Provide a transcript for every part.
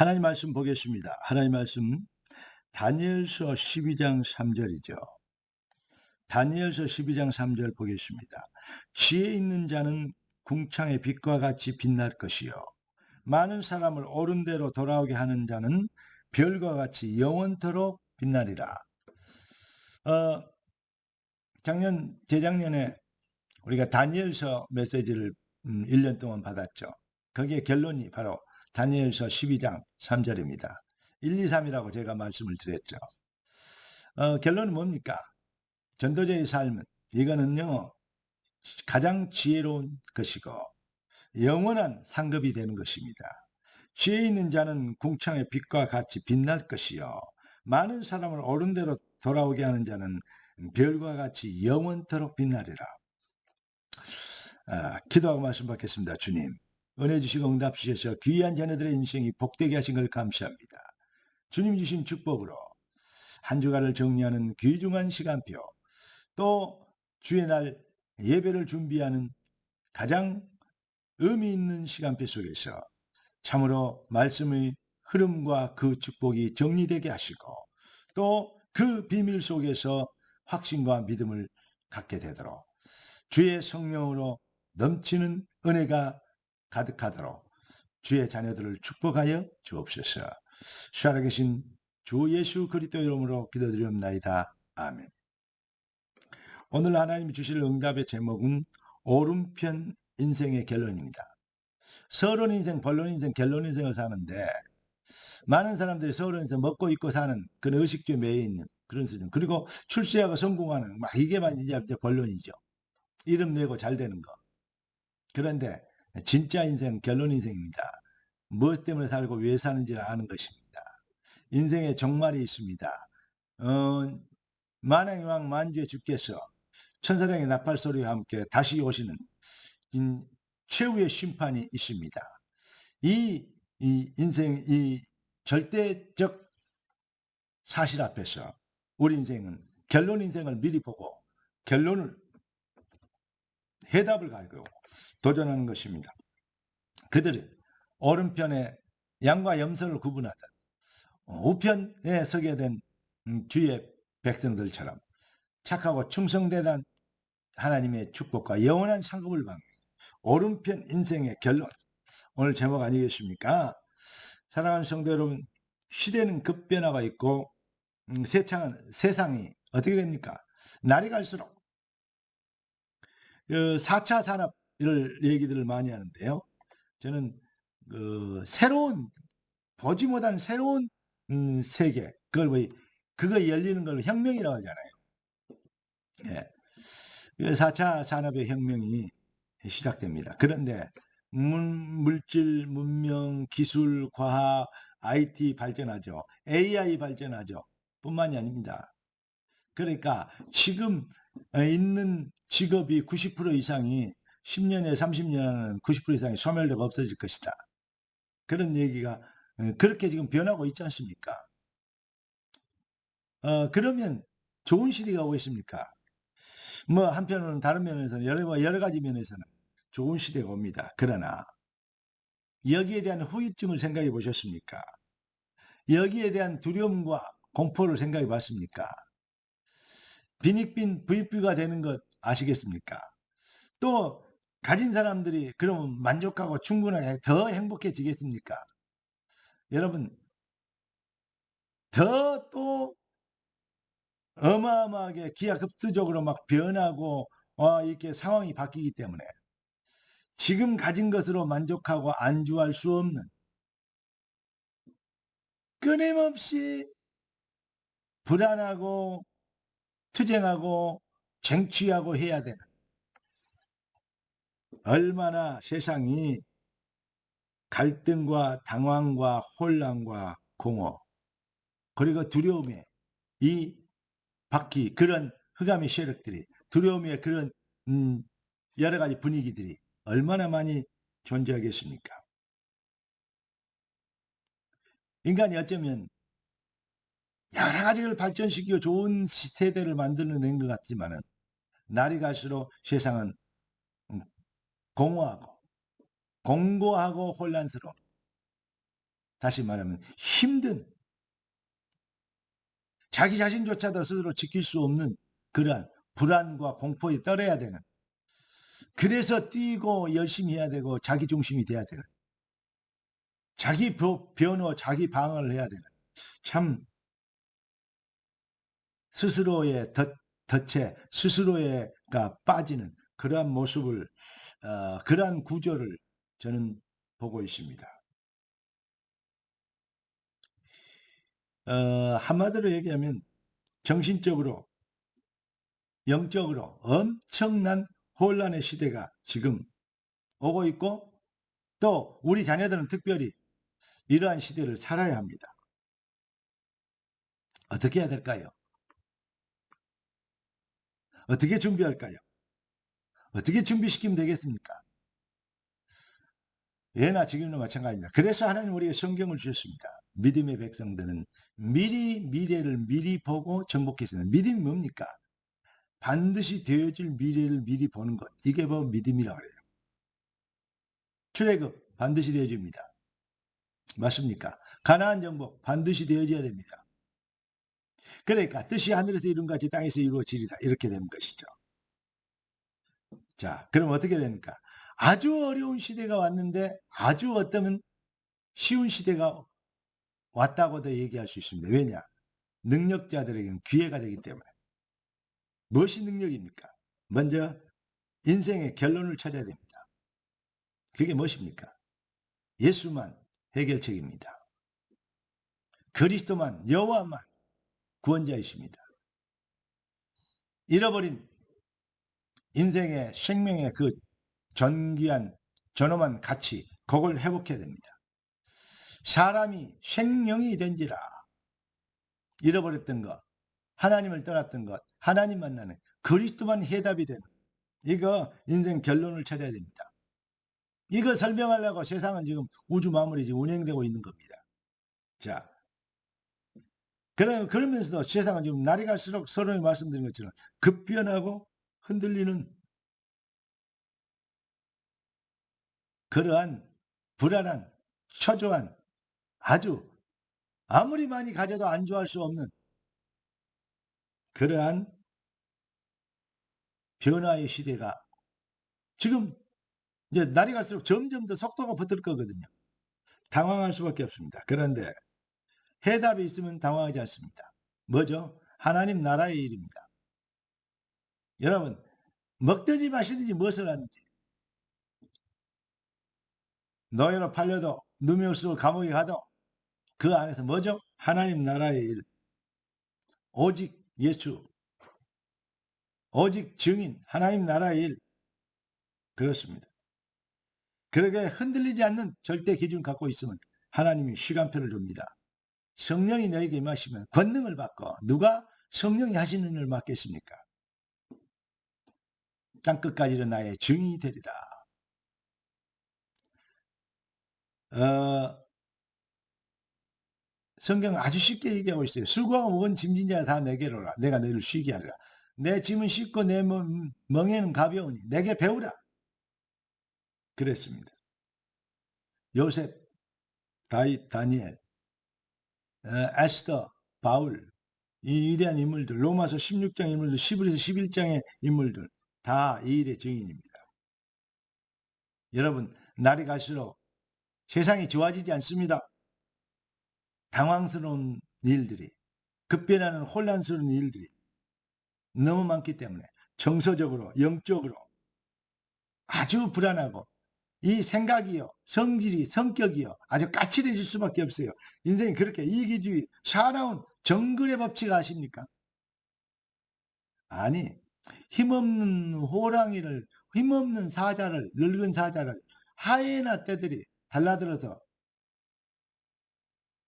하나님 말씀 보겠습니다. 하나님 말씀 다니엘서 12장 3절이죠. 다니엘서 12장 3절 보겠습니다. 지혜 있는 자는 궁창의 빛과 같이 빛날 것이요. 많은 사람을 옳은 대로 돌아오게 하는 자는 별과 같이 영원토록 빛나리라. 어, 작년, 재작년에 우리가 다니엘서 메시지를 음, 1년 동안 받았죠. 거기에 결론이 바로 다니엘서 12장 3절입니다. 1, 2, 3이라고 제가 말씀을 드렸죠. 어, 결론은 뭡니까? 전도자의 삶은 이거는요 가장 지혜로운 것이고 영원한 상급이 되는 것입니다. 지혜 있는 자는 궁창의 빛과 같이 빛날 것이요 많은 사람을 옳은 대로 돌아오게 하는 자는 별과 같이 영원토록 빛나리라. 아, 기도하고 말씀 받겠습니다. 주님 은혜 주시고 응답 주셔서 귀한 자녀들의 인생이 복되게 하신 걸 감사합니다. 주님 주신 축복으로 한 주간을 정리하는 귀중한 시간표 또 주의 날 예배를 준비하는 가장 의미 있는 시간표 속에서 참으로 말씀의 흐름과 그 축복이 정리되게 하시고 또 그 비밀 속에서 확신과 믿음을 갖게 되도록 주의 성령으로 넘치는 은혜가 가득하도록 주의 자녀들을 축복하여 주옵소서. 살아계신 주 예수 그리스도 이름으로 기도드리옵나이다. 아멘. 오늘 하나님이 주실 응답의 제목은 오른편 인생의 결론입니다. 서론 인생, 본론 인생, 결론 인생을 사는데 많은 사람들이 서론 인생 먹고 입고 사는 그런 의식주에 매여 있는 그런 수준. 그리고 출세하고 성공하는 막 이게만 이제 본론이죠. 이름 내고 잘 되는 거. 그런데 진짜 인생, 결론 인생입니다. 무엇 때문에 살고 왜 사는지를 아는 것입니다. 인생에 정말이 있습니다. 어, 만왕의 왕 만주의 주께서 천사장의 나팔 소리와 함께 다시 오시는 최후의 심판이 있습니다. 이, 이 인생, 이 절대적 사실 앞에서 우리 인생은 결론 인생을 미리 보고 결론을 해답을 가지고 도전하는 것입니다. 그들은 오른편에 양과 염소를 구분하듯 우편에 서게 된 음, 주의 백성들처럼 착하고 충성되던 하나님의 축복과 영원한 상급을 받는 오른편 인생의 결론 오늘 제목 아니겠습니까? 사랑하는 성도 여러분 시대는 급변화가 있고 음, 세상은, 세상이 어떻게 됩니까? 날이 갈수록 그 4차 산업을 얘기들을 많이 하는데요. 저는 그 새로운 보지 못한 새로운 음, 세계 그걸 뭐 그거 열리는 걸 혁명이라고 하잖아요. 예. 4차 산업의 혁명이 시작됩니다. 그런데 문, 물질, 문명, 기술, 과학, IT 발전하죠. AI 발전하죠. 뿐만이 아닙니다. 그러니까 지금 있는 직업이 90% 이상이 10년에 30년 90% 이상이 소멸되고 없어질 것이다. 그런 얘기가 어, 그렇게 지금 변하고 있지 않습니까? 어, 그러면 좋은 시대가 오고 있습니까? 뭐 한편으로는 다른 면에서는 여러, 여러 가지 면에서는 좋은 시대가 옵니다. 그러나 여기에 대한 후유증을 생각해 보셨습니까? 여기에 대한 두려움과 공포를 생각해 봤습니까? 빈익빈 부익부가 되는 것 아시겠습니까? 또 가진 사람들이 그러면 만족하고 충분하게 더 행복해지겠습니까? 여러분 더 또 어마어마하게 기하급수적으로 막 변하고 어, 이렇게 상황이 바뀌기 때문에 지금 가진 것으로 만족하고 안주할 수 없는 끊임없이 불안하고 투쟁하고 쟁취하고 해야 되는 얼마나 세상이 갈등과 당황과 혼란과 공허 그리고 두려움에 이 바퀴 그런 흑암의 세력들이 두려움의 그런 음, 여러 가지 분위기들이 얼마나 많이 존재하겠습니까? 인간이 어쩌면 여러 가지를 발전시키고 좋은 세대를 만들어낸 것 같지만은 날이 갈수록 세상은 공허하고 공고하고 혼란스러운 다시 말하면 힘든 자기 자신조차도 스스로 지킬 수 없는 그러한 불안과 공포에 떨어야 되는 그래서 뛰고 열심히 해야 되고 자기 중심이 돼야 되는 자기 벼- 변호, 자기 방어를 해야 되는 참 스스로의 덫, 덫에 스스로의가 빠지는 그러한 모습을 어, 그러한 구조를 저는 보고 있습니다. 어, 한마디로 얘기하면 정신적으로 영적으로 엄청난 혼란의 시대가 지금 오고 있고 또 우리 자녀들은 특별히 이러한 시대를 살아야 합니다. 어떻게 해야 될까요? 어떻게 준비할까요? 어떻게 준비시키면 되겠습니까? 예나 지금도 마찬가지입니다. 그래서 하나님 우리에게 성경을 주셨습니다. 믿음의 백성들은 미리 미래를 미리 보고 정복했습니다. 믿음이 뭡니까? 반드시 되어질 미래를 미리 보는 것. 이게 바로 믿음이라고 그래요. 출애굽 반드시 되어집니다. 맞습니까? 가나안 정복 반드시 되어져야 됩니다. 그러니까 뜻이 하늘에서 이룬 같이 땅에서 이루어지리다. 이렇게 되는 것이죠. 자, 그럼 어떻게 됩니까? 아주 어려운 시대가 왔는데 아주 어쩌면 쉬운 시대가 왔다고도 얘기할 수 있습니다. 왜냐? 능력자들에게는 기회가 되기 때문에. 무엇이 능력입니까? 먼저 인생의 결론을 찾아야 됩니다. 그게 무엇입니까? 예수만 해결책입니다. 그리스도만 여호와만 구원자이십니다. 잃어버린 인생의 생명의 그 전귀한 전엄한 가치 그걸 회복해야 됩니다. 사람이 생명이 된지라 잃어버렸던 것 하나님을 떠났던 것 하나님 만나는 그리스도만 해답이 되는 이거 인생 결론을 찾아야 됩니다. 이거 설명하려고 세상은 지금 우주 마무리 지금 운행되고 있는 겁니다. 자, 그러, 그러면서도 세상은 지금 날이 갈수록 서로 말씀드린 것처럼 급변하고 흔들리는 그러한 불안한 초조한 아주 아무리 많이 가져도 안 좋아할 수 없는 그러한 변화의 시대가 지금 이제 날이 갈수록 점점 더 속도가 붙을 거거든요. 당황할 수밖에 없습니다. 그런데 해답이 있으면 당황하지 않습니다. 뭐죠? 하나님 나라의 일입니다. 여러분 먹든지 마시든지 무엇을 하든지 노예로 팔려도 누명수로 감옥에 가도 그 안에서 뭐죠? 하나님 나라의 일 오직 예수 오직 증인 하나님 나라의 일 그렇습니다. 그러게 흔들리지 않는 절대 기준 갖고 있으면 하나님이 시간표를 줍니다. 성령이 너에게 임하시면 권능을 받고 누가 성령이 하시는 일을 맡겠습니까? 땅끝까지는 나의 증인이 되리라. 어, 성경은 아주 쉽게 얘기하고 있어요. 술과 먹은 짐진 자 다 내게로 라 내가 너희를 쉬게 하리라. 내 짐은 쉽고 내 멍- 멍에는 가벼우니 내게 배우라. 그랬습니다. 요셉, 다윗, 다니엘, 어, 에스더, 바울, 이 위대한 인물들, 로마서 16장 인물들, 11에서 11장의 인물들 다 이 일의 증인입니다. 여러분, 날이 갈수록 세상이 좋아지지 않습니다. 당황스러운 일들이, 급변하는 혼란스러운 일들이 너무 많기 때문에 정서적으로, 영적으로 아주 불안하고 이 생각이요, 성질이, 성격이요, 아주 까칠해질 수밖에 없어요. 인생이 그렇게 이기주의, 사나운 정글의 법칙 아십니까? 아니, 힘없는 호랑이를, 힘없는 사자를, 늙은 사자를 하이에나 떼들이 달라들어서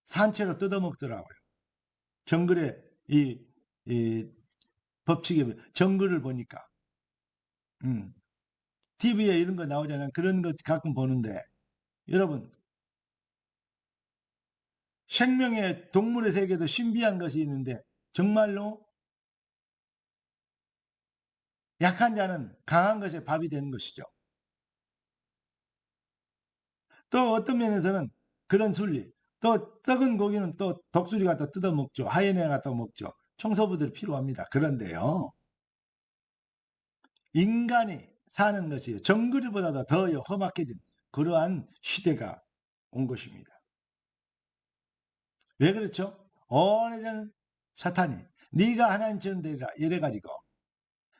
산채로 뜯어먹더라고요. 정글의 이, 이 법칙이, 정글을 보니까. 음. TV에 이런 거 나오잖아요. 그런 것 가끔 보는데 여러분 생명의 동물의 세계도 신비한 것이 있는데 정말로 약한 자는 강한 것에 밥이 되는 것이죠. 또 어떤 면에서는 그런 순리 또 썩은 고기는 또 독수리 갖다 뜯어 먹죠. 하이에나 갖다 먹죠. 청소부들이 필요합니다. 그런데요. 인간이 사는 것이 정글보다도 더 험악해진 그러한 시대가 온 것입니다. 왜 그렇죠? 오래전 사탄이 네가 하나님처럼 되리라 이래가지고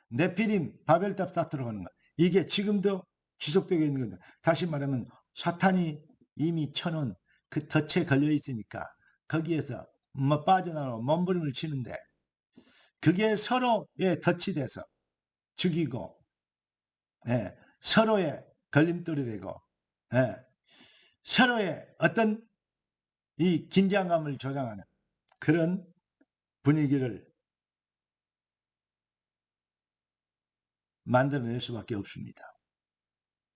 네피림 바벨탑 쌓도록 하는 것 이게 지금도 지속되고 있는 건데 다시 말하면 사탄이 이미 쳐놓은 그 덫에 걸려 있으니까 거기에서 뭐 빠져나와 몸부림을 치는데 그게 서로의 덫이 돼서 죽이고 예, 서로의 걸림돌이 되고 예, 서로의 어떤 이 긴장감을 조장하는 그런 분위기를 만들어낼 수밖에 없습니다.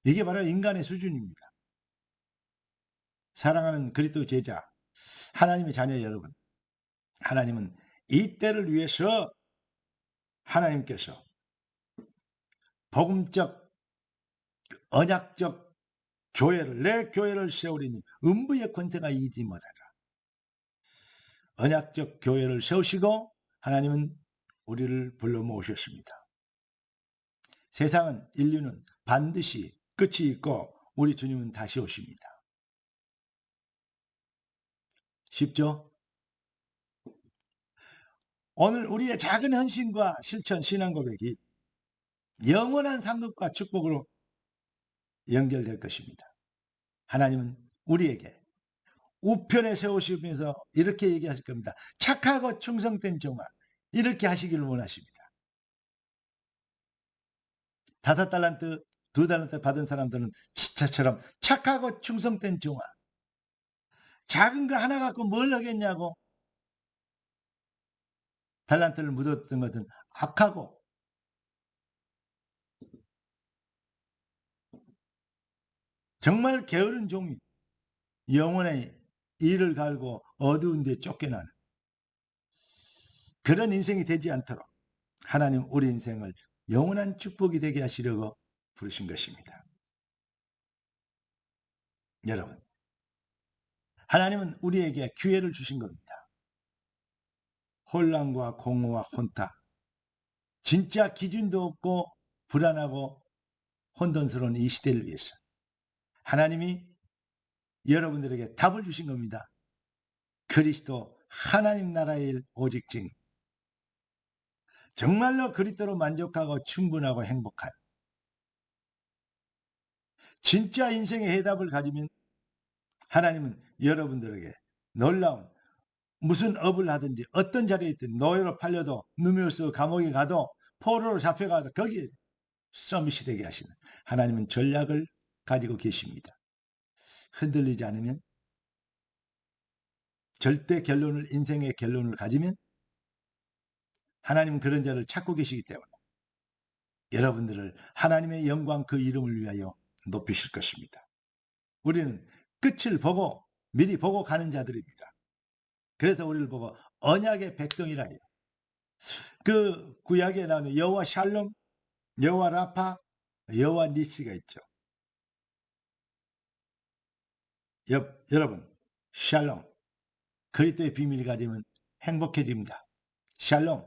이게 바로 인간의 수준입니다. 사랑하는 그리스도 제자, 하나님의 자녀 여러분, 하나님은 이 때를 위해서 하나님께서 복음적 언약적 교회를 내 교회를 세우리니 음부의 권세가 이기지 못하라. 언약적 교회를 세우시고 하나님은 우리를 불러 모으셨습니다. 세상은 인류는 반드시 끝이 있고 우리 주님은 다시 오십니다. 쉽죠? 오늘 우리의 작은 헌신과 실천 신앙 고백이 영원한 상급과 축복으로 연결될 것입니다. 하나님은 우리에게 우편에 세우시면서 이렇게 얘기하실 겁니다. 착하고 충성된 종아 이렇게 하시기를 원하십니다. 다섯 달란트, 두 달란트 받은 사람들은 지차처럼 착하고 충성된 종아 작은 거 하나 갖고 뭘 하겠냐고 달란트를 묻었던 것은 악하고 정말 게으른 종이 영혼의 일을 갈고 어두운 데 쫓겨나는 그런 인생이 되지 않도록 하나님 우리 인생을 영원한 축복이 되게 하시려고 부르신 것입니다. 여러분, 하나님은 우리에게 기회를 주신 겁니다. 혼란과 공허와 혼탁, 진짜 기준도 없고 불안하고 혼돈스러운 이 시대를 위해서 하나님이 여러분들에게 답을 주신 겁니다. 그리스도 하나님 나라의 일 오직 증인. 정말로 그리스도로 만족하고 충분하고 행복한 진짜 인생의 해답을 가지면 하나님은 여러분들에게 놀라운 무슨 업을 하든지 어떤 자리에 있든 노예로 팔려도 누메우스 감옥에 가도 포로로 잡혀가도 거기에 서밋이 되게 하시는 하나님은 전략을 가지고 계십니다. 흔들리지 않으면 절대 결론을 인생의 결론을 가지면 하나님은 그런 자를 찾고 계시기 때문에 여러분들을 하나님의 영광 그 이름을 위하여 높이실 것입니다. 우리는 끝을 보고 미리 보고 가는 자들입니다. 그래서 우리를 보고 언약의 백성이라 해요. 그 구약에 나오는 여호와 샬롬, 여호와 라파, 여호와 니시가 있죠. 여, 여러분, 샬롬. 그리스도의 비밀을 가지면 행복해집니다. 샬롬.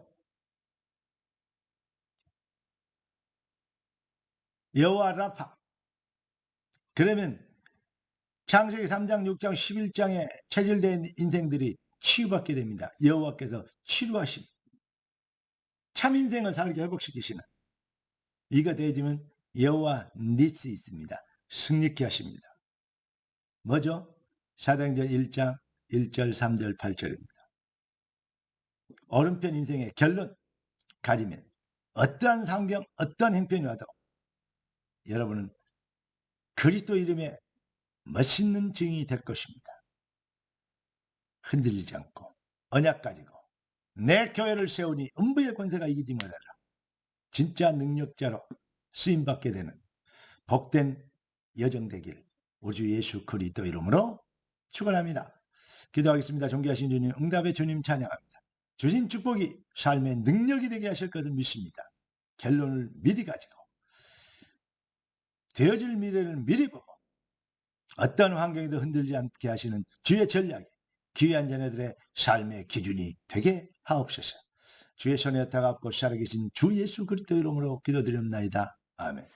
여호와 라파. 그러면 창세기 3장, 6장, 11장에 체질된 인생들이 치유받게 됩니다. 여호와께서 치료하심. 참 인생을 살게 회복시키시는 이거 되지면 여호와 니스 있습니다. 승리케 하십니다. 뭐죠? 사도행전 1장 1절, 3절, 8절입니다. 오른편 인생의 결론 가지면 어떠한 상경, 어떠한 행편이 와도 여러분은 그리스도 이름에 멋있는 증인이 될 것입니다. 흔들리지 않고 언약 가지고 내 교회를 세우니 음부의 권세가 이기지 못하라. 진짜 능력자로 쓰임받게 되는 복된 여정 되길 우리 주 예수 그리스도 이름으로 축원합니다. 기도하겠습니다. 존귀하신 주님 응답의 주님 찬양합니다. 주신 축복이 삶의 능력이 되게 하실 것을 믿습니다. 결론을 미리 가지고 되어질 미래를 미리 보고 어떤 환경에도 흔들지 않게 하시는 주의 전략이 귀한 자녀들의 삶의 기준이 되게 하옵소서. 주의 손에 따갑고 살아계신 주 예수 그리스도 이름으로 기도드립나이다. 아멘.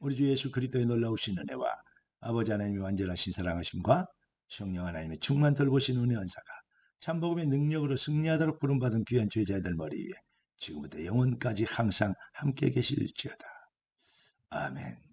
우리 주 예수 그리스도의 놀라우신 은혜와 아버지 하나님의 완전하신 사랑하심과 성령 하나님의 충만 돌보신 은혜 은사가 참복음의 능력으로 승리하도록 부름받은 귀한 죄자들 머리 위에 지금부터 영원까지 항상 함께 계실지어다. 아멘.